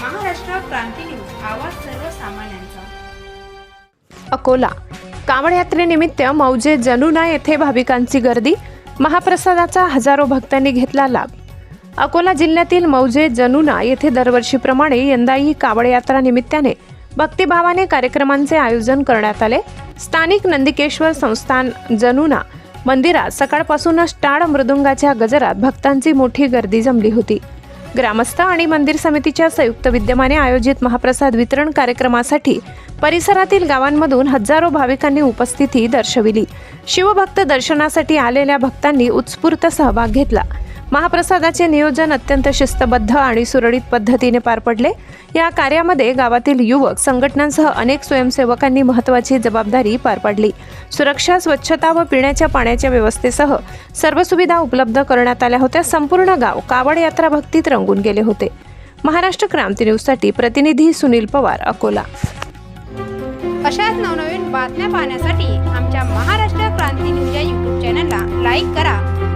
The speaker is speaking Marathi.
क्रांती न्यूज आवाज सर्वसामान्यांचा. अकोला. कावड यात्रेनिमित्त मौजे जनुना येथे भाविकांची गर्दी. महाप्रसादाचा हजारो भक्तांनी घेतला लाभ. अकोला जिल्ह्यातील मौजे जनुना येथे दरवर्षीप्रमाणे यंदाही कावड यात्रा निमित्ताने भक्तिभावाने कार्यक्रमांचे आयोजन करण्यात आले. स्थानिक नंदिकेश्वर संस्थान जनुना मंदिरात सकाळपासूनच टाळ मृदुंगाच्या गजरात भक्तांची मोठी गर्दी जमली होती. ग्रामस्थ आणि मंदिर समितीच्या संयुक्त विद्यमाने आयोजित महाप्रसाद वितरण कार्यक्रमासाठी परिसरातील गावांमधून हजारो भाविकांनी उपस्थिती दर्शविली. शिवभक्त दर्शनासाठी आलेल्या भक्तांनी उत्स्फूर्त सहभाग घेतला. महाप्रसादाचे नियोजन अत्यंत शिस्तबद्ध आणि सुरळीत पद्धतीने पार पडले. या कार्यामध्ये गावातील युवक संघटनांसह अनेक स्वयंसेवकांनी महत्त्वाची जबाबदारी पार पाडली. सुरक्षा स्वच्छता व पिण्याच्या पाण्याच्या व्यवस्थेसह सर्व सुविधा उपलब्ध करण्यात आल्या होत्या. संपूर्ण गाव कावड यात्रा भक्तीत रंगून गेले होते. महाराष्ट्र क्रांती न्यूजसाठी प्रतिनिधी सुनील पवार अकोला. अशाच नवनवीन बातम्या पाहण्यासाठी आमच्या महाराष्ट्र क्रांती न्यूज या यूट्यूब चॅनलला लाईक करा.